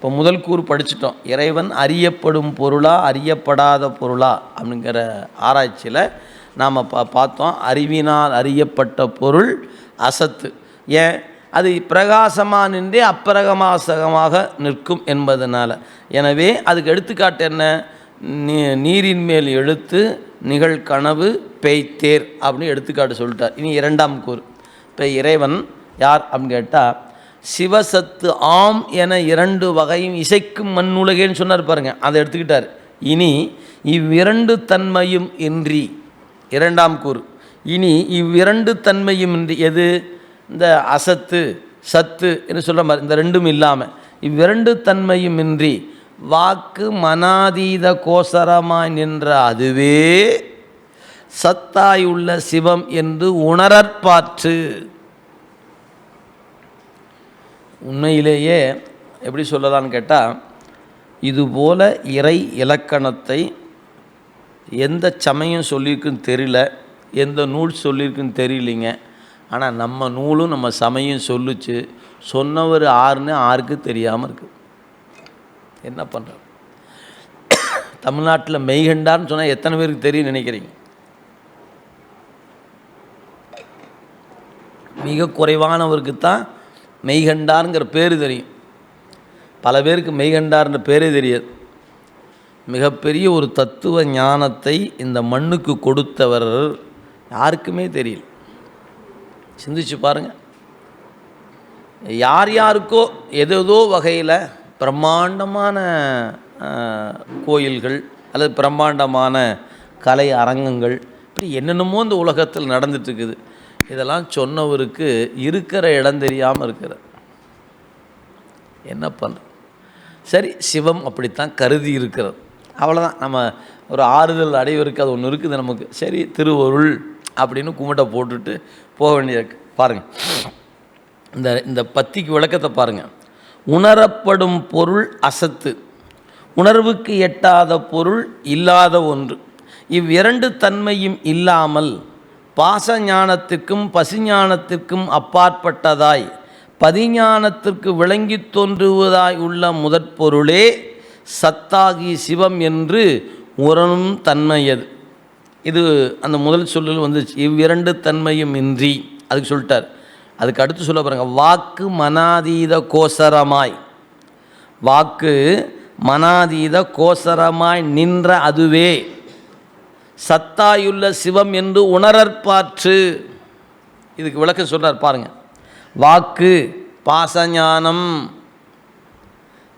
இப்போ முதல் கூறு படிச்சிட்டோம். இறைவன் அறியப்படும் பொருளா அறியப்படாத பொருளா? அப்படிங்கிற ஆராய்ச்சியில் நாம் பா பார்த்தோம். அறிவினால் அறியப்பட்ட பொருள் அசத்து. ஏன்? அது பிரகாசமாக நின்றே அப்பிரகமாசகமாக நிற்கும் என்பதனால். எனவே அதுக்கு எடுத்துக்காட்டு என்ன? நீ நீரின் மேல் எழுத்து நிகழ்கனவு பெய்த்தேர் அப்படின்னு எடுத்துக்காட்டு சொல்லிட்டார். இனி இரண்டாம் கூறு. இப்போ இறைவன் யார் அப்படின்னு கேட்டால் சிவசத்து ஆம் என இரண்டு வகையும் இசைக்கும் மண்ணுலகேன்னு சொன்னார் பாருங்க. அதை எடுத்துக்கிட்டார். இனி இவ்விரண்டு தன்மையும் இன்றி இரண்டாம் கூறு. இனி இவ்விரண்டு தன்மையும் இன்றி எது? இந்த அசத்து சத்து என்று சொல்கிற மாதிரி இந்த ரெண்டும் இல்லாமல் இவ்விரண்டு தன்மையும் இன்றி வாக்கு மனாதீத கோசரமாய் நின்ற அதுவே சத்தாயுள்ள சிவம் என்று உணரற்பாற்று. உண்மையிலேயே எப்படி சொல்லலான்னு கேட்டால் இதுபோல் இறை இலக்கணத்தை எந்த சமயம் சொல்லியிருக்குன்னு தெரியல எந்த நூல் சொல்லியிருக்குன்னு தெரியலிங்க. ஆனால் நம்ம நூலும் நம்ம சமயம் சொல்லுச்சு சொன்னவர் ஆறுன்னு ஆருக்கு தெரியாமல் இருக்குது என்ன பண்ணுறோம் தமிழ்நாட்டில் மெய்கண்டான்னு சொன்னால் எத்தனை பேருக்கு தெரியும் நினைக்கிறீங்க? மிக குறைவானவருக்கு தான் மெய்கண்டாருங்கிற பேர் தெரியும். பல பேருக்கு மெய்கண்டார்ன்ற பேரே தெரியாது. மிகப்பெரிய ஒரு தத்துவ ஞானத்தை இந்த மண்ணுக்கு கொடுத்தவர் யாருக்குமே தெரியல. சிந்திச்சு பாருங்கள் யார் யாருக்கோ ஏதேதோ வகையில் பிரம்மாண்டமான கோயில்கள் அல்லது பிரம்மாண்டமான கலை அரங்கங்கள் இப்படி என்னென்னமோ இந்த உலகத்தில் நடந்துட்டுருக்குது இதெல்லாம் சொன்னவருக்கு இருக்கிற இடம் தெரியாமல் இருக்கிற. என்ன பண்ண சரி சிவம் அப்படித்தான் கருதி இருக்கிறது. அவ்வளோதான் நம்ம ஒரு ஆறுதல் அடைவருக்கு அது ஒன்று இருக்குது நமக்கு. சரி திருவருள் அப்படின்னு கும்பிட்ட போட்டுட்டு போக வேண்டியிருக்கு பாருங்கள் இந்த இந்த பத்திக்கு விளக்கத்தை பாருங்கள் உணரப்படும் பொருள் அசத்து. உணர்வுக்கு எட்டாத பொருள் இல்லாத ஒன்று. இவ்விரண்டு தன்மையும் இல்லாமல் பாச பசிஞானத்துக்கும் பசிஞானத்திற்கும் அப்பாற்பட்டதாய் பதிஞானத்திற்கு விளங்கித் தோன்றுவதாய் உள்ள முதற்பொருளே சத்தாகி சிவம் என்று உரணும் தன்மையது. இது அந்த முதல் சொல்லில் வந்துச்சு. இவ்விரண்டு தன்மையும் இன்றி அதுக்கு சொல்லிட்டார். அதுக்கு அடுத்து சொல்ல பாருங்க. வாக்கு மனாதீத கோசரமாய். வாக்கு மனாதீத கோசரமாய் நின்ற அதுவே சத்தாயுள்ள சிவம் என்று உணரற்பாற்று. இதுக்கு விளக்கம் சொல்கிறார் பாருங்கள் வாக்கு பாசஞானம்.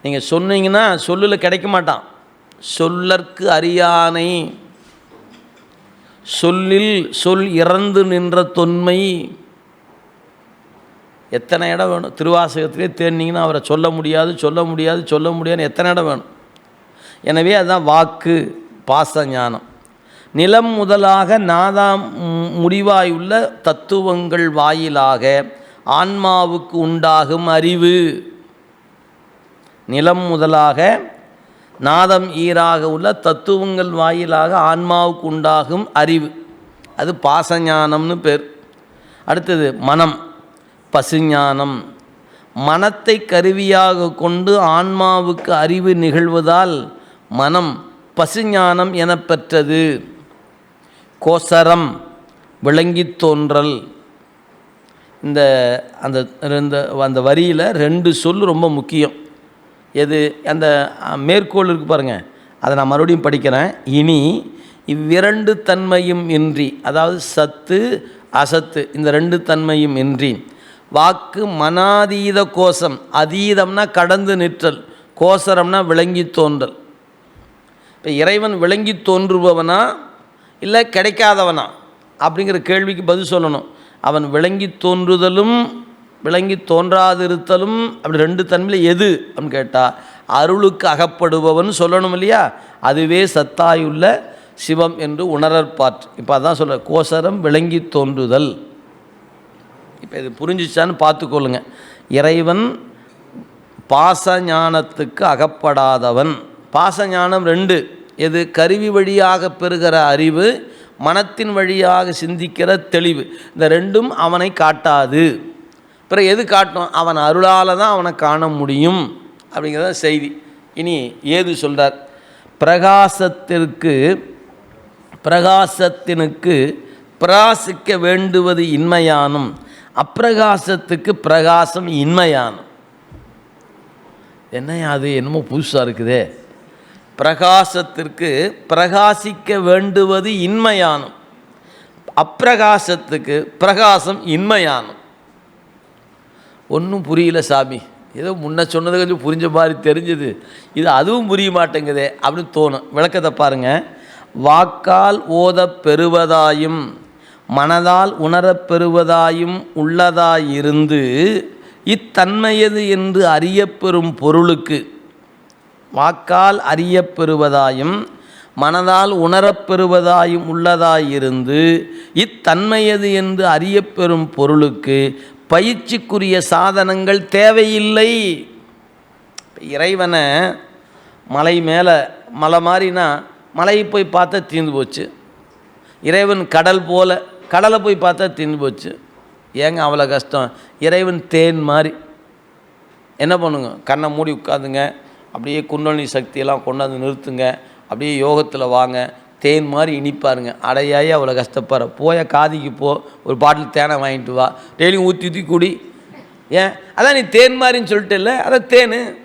நீங்கள் சொன்னீங்கன்னா சொல்லில் கிடைக்க மாட்டான். சொல்லற்கு அறியானை. சொல்லில் சொல் இறந்து நின்ற தொன்மை. எத்தனை இடம் வேணும்? திருவாசகத்திலே தேடினீங்கன்னா அவரை சொல்ல முடியாது சொல்ல முடியாது சொல்ல முடியாதுன்னு எத்தனை இடம் வேணும்? எனவே அதுதான் வாக்கு பாச ஞானம் நிலம் முதலாக நாதாம் முடிவாயுள்ள தத்துவங்கள் வாயிலாக ஆன்மாவுக்கு உண்டாகும் அறிவு. நிலம் முதலாக நாதம் ஈராக உள்ள தத்துவங்கள் வாயிலாக ஆன்மாவுக்கு உண்டாகும் அறிவு. அது பாசஞானம்னு பேர். அடுத்தது மனம் பசுஞானம். மனத்தை கருவியாக கொண்டு ஆன்மாவுக்கு அறிவு நிகழ்வதால் மனம் பசுஞானம் எனப்பெற்றது. கோசரம் விளங்கி தோன்றல். இந்த அந்த இந்த அந்த வரியில் ரெண்டு சொல் ரொம்ப முக்கியம். எது அந்த மேற்கோள் இருக்கு பாருங்கள் அதை நான் மறுபடியும் படிக்கிறேன். இனி இவ்விரண்டு தன்மையும் இன்றி அதாவது சத்து அசத்து இந்த ரெண்டு தன்மையும் இன்றி வாக்கு மனாதீத கோஷம் அதீதம்னா கடந்து நிற்றல் கோசரம்னா விளங்கி தோன்றல். இப்போ இறைவன் விளங்கி தோன்றுபவனா? இல்லை கிடைக்காதவனா அப்படிங்கிற கேள்விக்கு பதில் சொல்லணும். அவன் விளங்கி தோன்றுதலும் விளங்கி தோன்றாதிருத்தலும் அப்படி ரெண்டு தன்மையில் எது அப்படின்னு கேட்டால் அருளுக்கு அகப்படுபவன் சொல்லணும் இல்லையா? அதுவே சத்தாயுள்ள சிவம் என்று உணரற்பாற்று இப்போ அதான் சொல்ல கோசரம் விளங்கி தோன்றுதல். இப்போ இது புரிஞ்சிச்சான்னு பார்த்துக்கொள்ளுங்க. இறைவன் பாச ஞானத்துக்கு அகப்படாதவன். பாச ஞானம் ரெண்டு. எது கருவி வழியாக பெறுகிற அறிவு மனத்தின் வழியாக சிந்திக்கிற தெளிவு. இந்த ரெண்டும் அவனை காட்டாது. பிறகு எது காட்டும்? அவன் அருளால் தான் அவனை காண முடியும் அப்படிங்கிறத செய்தி. இனி ஏது சொல்கிறார் பிரகாசத்திற்கு பிரகாசத்தினுக்கு பிரகாசிக்க வேண்டுவது இன்மையானும் அப்பிரகாசத்துக்கு பிரகாசம் இன்மையானும். என்னையா அது? என்னமோ புதுசாக இருக்குதே. பிரகாசத்திற்கு பிரகாசிக்க வேண்டுவது இன்மையானும். அப்பிரகாசத்துக்கு பிரகாசம் இன்மையானும். ஒன்றும் புரியல சாமி. ஏதோ முன்ன சொன்னது கொஞ்சம் புரிஞ்ச மாதிரி தெரிஞ்சது. இது அதுவும் புரிய மாட்டேங்குதே அப்படின்னு தோணும். விளக்கத்தை பாருங்கள் வாக்கால் ஓதப் பெறுவதாயும் மனதால் உணரப் பெறுவதாயும் உள்ளதாயிருந்து இத்தன்மையது என்று அறியப்பெறும் பொருளுக்கு வாக்கால் அறியப்பெறுவதாயும் மனதால் உணரப்பெறுவதாயும் உள்ளதாயிருந்து இத்தன்மையது என்று அறியப்பெறும் பொருளுக்கு பயிற்சிக்குரிய சாதனங்கள் தேவையில்லை. இறைவனை மலை மேலே மலை மாதிரினா மலையை போய் பார்த்தா தீர்ந்து போச்சு. இறைவன் கடல் போல் கடலை போய் பார்த்தா தீர்ந்து போச்சு. ஏங்க அவ்வளோ கஷ்டம்? இறைவன் தேன் மாதிரி என்ன பண்ணுங்க? கண்ணை மூடி உட்காந்துங்க அப்படியே குண்டலினி சக்தியெல்லாம் கொண்டாந்து நிறுத்துங்க. அப்படியே யோகத்தில் வாங்க. தேன் மாதிரி இனிப்பாருங்க. அடையாயி அவ்வளோ கஷ்டப்படுற. போய காதிக்கு போ. ஒரு பாட்டில் தேனை வாங்கிட்டு வா. டெய்லியும் ஊற்றி ஊற்றி குடி. ஏன்? அதான் நீ தேன் மாதிரின்னு சொல்லிட்டு இல்லை அதான் தேன்.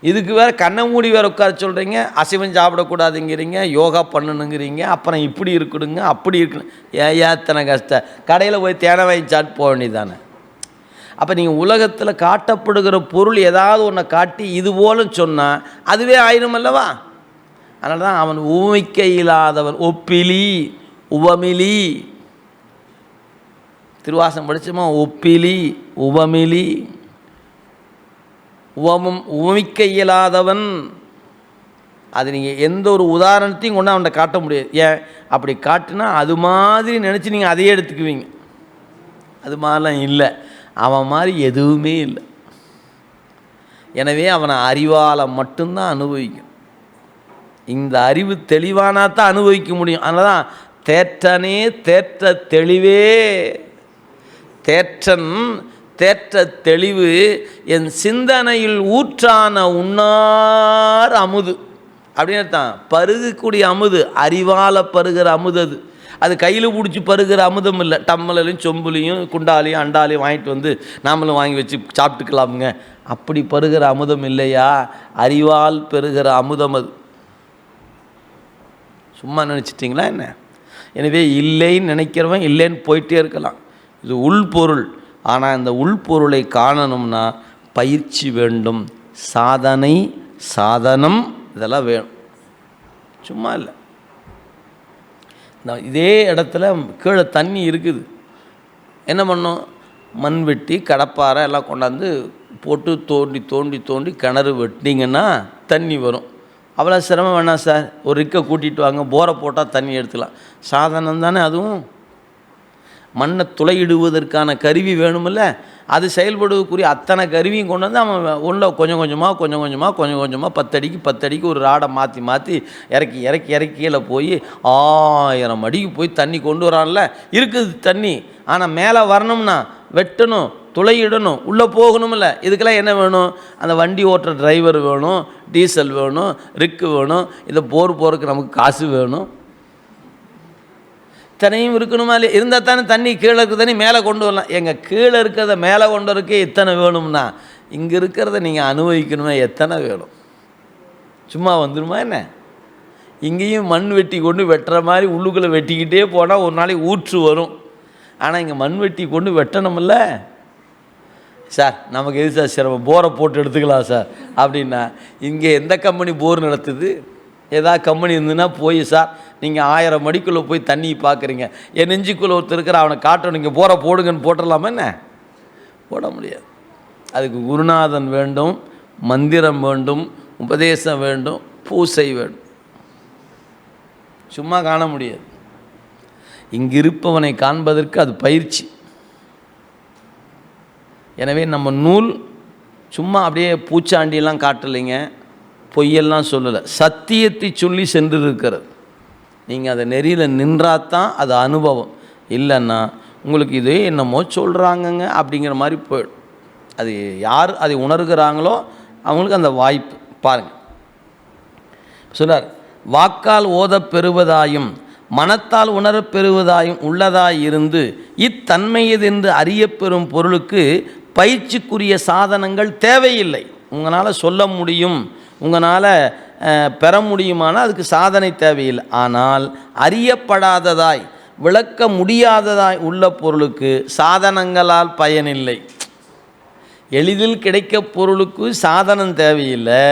இதுக்கு வேறு கண்ணை மூடி வேறு உட்கார சொல்கிறீங்க அசைவம் சாப்பிடக்கூடாதுங்கிறீங்க. யோகா பண்ணணுங்கிறீங்க. அப்புறம் இப்படி இருக்கணுங்க. அப்படி இருக்கணும். ஏன் ஏத்தனை கஷ்டம்? கடையில் போய் தேனை வாங்கி சாப்பிட்டு போக வேண்டியதானே அப்போ நீங்கள் உலகத்தில் காட்டப்படுகிற பொருள் ஏதாவது ஒன்றை காட்டி இது போல சொன்னால் அதுவே ஆயிரும் அல்லவா? அதனால தான் அவன் உவமிக்க இல்லாதவன் ஒப்பிலி உவமிலி. திருவாசம் படித்தோமா ஒப்பிலி உவமிலி. உவமும் உவமிக்க இயலாதவன். அது நீங்கள் எந்த ஒரு உதாரணத்தையும் கொண்டு அவன்கிட்ட காட்ட முடியாது. ஏன்? அப்படி காட்டுனா அது மாதிரி நினச்சி நீங்கள் அதையே எடுத்துக்குவீங்க. அது மாதிரிலாம் இல்லை. அவன் மாதிரி எதுவுமே இல்லை. எனவே அவனை அறிவால் மட்டும்தான் அனுபவிக்கும். இந்த அறிவு தெளிவானா தான் அனுபவிக்க முடியும். அதனால் தான் தேற்றனே தேற்ற தெளிவே. தேற்றன் தேற்ற தெளிவு என் சிந்தனையில் ஊற்றான உண்ணார் அமுது. அப்படின்னு தான் பருகக்கூடிய அமுது அறிவால் பருகிற அமுது அது. அது கையில் பிடிச்சி பருகிற அமுதம் இல்லை. டம்மலையும் சொம்புலையும் குண்டாலையும் அண்டாலையும் வாங்கிட்டு வந்து நாமளும் வாங்கி வச்சு சாப்பிட்டுக்கலாமுங்க. அப்படி பருகிற அமுதம் இல்லையா? அறிவால் பெறுகிற அமுதம் அது. சும்மா நினச்சிட்டிங்களா என்ன? எனவே இல்லைன்னு நினைக்கிறவன் இல்லைன்னு போயிட்டே இருக்கலாம். இது உள்பொருள் ஆனால் இந்த உள்பொருளை காணணும்னா பயிற்சி வேண்டும். சாதனை சாதனம் இதெல்லாம் வேணும். சும்மா இல்லை. நான் இதே இடத்துல கீழே தண்ணி இருக்குது. என்ன பண்ணோம்? மண் வெட்டி கடப்பாறை எல்லாம் கொண்டாந்து போட்டு தோண்டி தோண்டி தோண்டி கிணறு வெட்டிங்கன்னா தண்ணி வரும். அவ்வளோ சிரமம் வேணாம் சார். ஒரு ரிக்கை கூட்டிகிட்டு வாங்க போரை போட்டால் தண்ணி எடுத்துக்கலாம். சாதனம் தானே அதுவும்? மண்ணை துளையிடுவதற்கான கருவி வேணுமில்ல? அது செயல்படுவதுக்குரிய அத்தனை கருவியும் கொண்டு வந்து அவன் உள்ள கொஞ்சம் கொஞ்சமாக கொஞ்சம் கொஞ்சமாக கொஞ்சம் கொஞ்சமாக பத்தடிக்கு பத்தடிக்கு ஒரு ராடை மாற்றி மாற்றி இறக்கி இறக்கி இறக்கி கீழே போய் ஆயிரம் அடிக்கு போய் தண்ணி கொண்டு வரான்ல. இருக்குது தண்ணி. ஆனால் மேலே வரணும்னா வெட்டணும் துளையிடணும் உள்ளே போகணுமில்ல இதுக்கெல்லாம் என்ன வேணும்? அந்த வண்டி ஓட்டுற டிரைவர் வேணும் டீசல் வேணும் ரிக்கு வேணும் இதை போர் போகிறதுக்கு நமக்கு காசு வேணும். இத்தனையும் இருக்கணுமா இல்லையா? இருந்தால் தானே தண்ணி கீழே இருக்க தண்ணி மேலே கொண்டு வரலாம். எங்கள் கீழே இருக்கிறத மேலே கொண்டு வரக்கே இத்தனை வேணும்னா இங்கே இருக்கிறத நீங்கள் அனுபவிக்கணுமா எத்தனை வேணும்? சும்மா வந்துடுமா என்ன? இங்கேயும் மண் வெட்டி கொண்டு வெட்டுற மாதிரி உள்ளுக்குள்ளே வெட்டிக்கிட்டே போனால் ஒரு நாளைக்கு ஊற்று வரும். ஆனால் இங்கே மண் வெட்டி கொண்டு வெட்டணுமில்ல? சார் நமக்கு எது சார் சிரமம்? போரை போட்டு எடுத்துக்கலாம் சார். அப்படின்னா இங்கே எந்த கம்பெனி போர் நடத்துது? ஏதாவது கம்பெனி இருந்ததுன்னா போய் சார் நீங்கள் ஆயிரம் மடிக்குள்ளே போய் தண்ணி பார்க்குறீங்க என் நெஞ்சுக்குள்ளே ஒருத்தர் இருக்கிற அவனை காட்டணும். நீங்கள் போகிற போடுங்கன்னு போட்டுடலாமா என்ன? போட முடியாது. அதுக்கு குருநாதன் வேண்டும் மந்திரம் வேண்டும் உபதேசம் வேண்டும் பூசை வேண்டும். சும்மா காண முடியாது. இங்கிருப்பவனை காண்பதற்கு அது பயிற்சி. எனவே நம்ம நூல் சும்மா அப்படியே பூச்சாண்டியெல்லாம் காட்டலைங்க. பொய்யெல்லாம் சொல்லலை. சத்தியத்தை சொல்லி சென்று இருக்கிறது நீங்கள் அதை நெறியில் நின்றாதான் அது அனுபவம். இல்லைன்னா உங்களுக்கு இது என்னமோ சொல்கிறாங்கங்க அப்படிங்கிற மாதிரி போயிடும். அது யார் அதை உணர்கிறாங்களோ அவங்களுக்கு அந்த வாய்ப்பு. பாருங்கள் சொன்னார் வாக்கால் ஓதப் பெறுவதாயும் மனத்தால் உணரப் பெறுவதாயும் உள்ளதாய் இருந்து இத்தன்மையதென்று அறியப்பெறும் பொருளுக்கு பயிற்சிக்குரிய சாதனங்கள் தேவையில்லை. உங்களால் சொல்ல முடியும். உங்களால் பெற முடியுமானால் அதுக்கு சாதனை தேவையில்லை. ஆனால் அறியப்படாததாய் விளக்க முடியாததாய் உள்ள பொருளுக்கு சாதனங்களால் பயனில்லை. எளிதில் கிடைக்க பொருளுக்கு சாதனம் தேவையில்லை.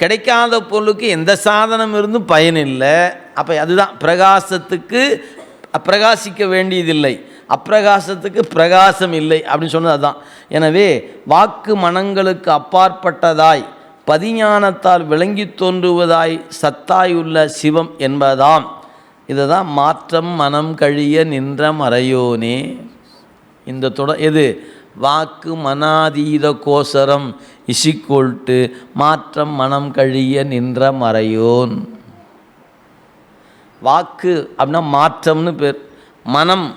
கிடைக்காத பொருளுக்கு எந்த சாதனம் இருந்தும் பயனில்லை. அப்போ அதுதான் பிரகாசத்துக்கு பிரகாசிக்க வேண்டியதில்லை. அப்பிரகாசத்துக்கு பிரகாசம் இல்லை அப்படின்னு சொன்னது அதுதான். எனவே வாக்கு மனங்களுக்கு அப்பாற்பட்டதாய் பதிஞானத்தால் விளங்கி தோன்றுவதாய் சத்தாயுள்ள சிவம் என்பதாம். இதுதான் மாற்றம் மனம் கழிய நின்ற மறையோனே. இந்த தொட எது? வாக்கு மனாதீத கோசரம் இசிக்கொல்ட்டு மாற்றம் மனம் கழிய நின்ற மறையோன். வாக்கு அப்படின்னா மாற்றம்னு பேர். மனம்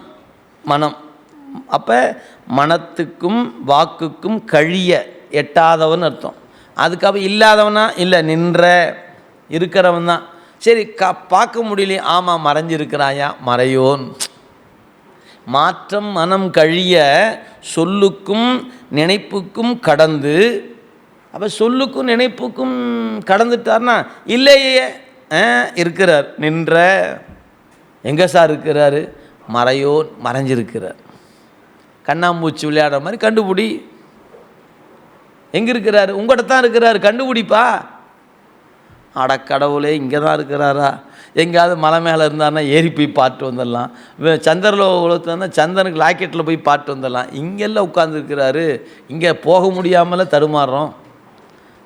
மனம். அப்போ மனத்துக்கும் வாக்குக்கும் கழிய எட்டாதவன் அர்த்தம். அதுக்காக இல்லாதவனா? இல்லை நின்ற இருக்கிறவன் தான். சரி க பார்க்க முடியலையே. ஆமாம் மறைஞ்சிருக்கிறாயா? மறையோன். மாற்றம் மனம் கழிய சொல்லுக்கும் நினைப்புக்கும் கடந்து அப்போ சொல்லுக்கும் நினைப்புக்கும் கடந்துட்டார்னா இல்லையே ஆ, இருக்கிறார். நின்ற எங்கே சார் இருக்கிறாரு? மறையோன் மறைஞ்சிருக்கிறார். கண்ணாம்பூச்சி விளையாடுற மாதிரி கண்டுபிடி. எங்கே இருக்கிறாரு உங்கள்கிட்ட தான் இருக்கிறாரு. கண்டுபிடிப்பா. அட கடவுளே இங்கே தான் இருக்கிறாரா? எங்கேயாவது மலை மேலே இருந்தாருன்னா ஏறி போய் பாட்டு வந்துடலாம். வே- சந்திரலோ உலகத்துலன்னா சந்திரனுக்கு லாக்கெட்டில் போய் பாட்டு வந்துடலாம். இங்கெல்லாம் உட்காந்துருக்கிறாரு இங்கே போக முடியாமல் தடுமாறுறோம்.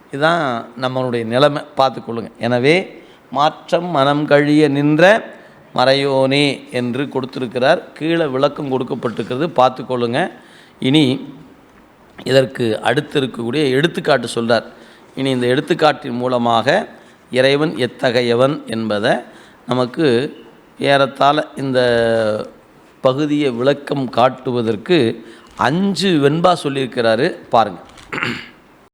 இதுதான் நம்மளுடைய நிலைமை. பார்த்துக்கொள்ளுங்க எனவே மாற்றம் மனம் கழிய நின்ற மறையோனே என்று கொடுத்துருக்கிறார். கீழே விளக்கம் கொடுக்கப்பட்டிருக்கிறது. பார்த்துக்கொள்ளுங்க இனி இதற்கு அடுத்து இருக்கக்கூடிய எடுத்துக்காட்டு சொல்கிறார் இனி இந்த எடுத்துக்காட்டின் மூலமாக இறைவன் எத்தகையவன் என்பதை நமக்கு ஏறத்தாழ இந்த பகுதியை விளக்கம் காட்டுவதற்கு அஞ்சு வெண்பா சொல்லியிருக்கிறாரு. பாருங்கள்